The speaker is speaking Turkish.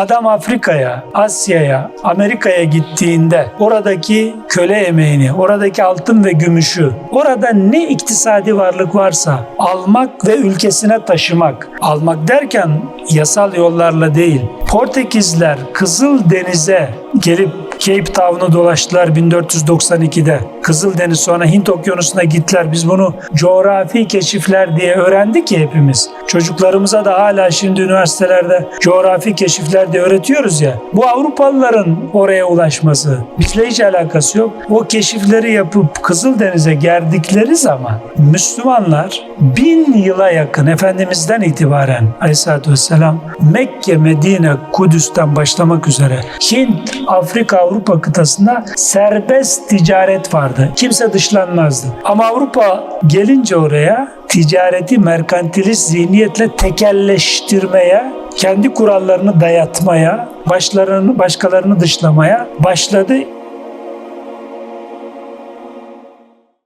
Adam Afrika'ya, Asya'ya, Amerika'ya gittiğinde oradaki köle emeğini, oradaki altın ve gümüşü, orada ne iktisadi varlık varsa almak ve ülkesine taşımak. Almak derken yasal yollarla değil. Portekizler Kızıl Deniz'e gelip Cape Town'u dolaştılar 1492'de. Kızıldeniz sonra Hint Okyanusu'na gittiler. Biz bunu coğrafi keşifler diye öğrendik ya hepimiz. Çocuklarımıza da hala şimdi üniversitelerde coğrafi keşifler diye öğretiyoruz ya. Bu Avrupalıların oraya ulaşması. Bizle hiç alakası yok. O keşifleri yapıp Kızıldeniz'e geldikleri zaman Müslümanlar bin yıla yakın Efendimiz'den itibaren Aleyhisselatü Vesselam Mekke, Medine, Kudüs'ten başlamak üzere Hint, Afrika, Avrupa kıtasında serbest ticaret vardı. Kimse dışlanmazdı. Ama Avrupa gelince oraya ticareti merkantilist zihniyetle tekelleştirmeye, kendi kurallarını dayatmaya, başlarını başkalarını dışlamaya başladı.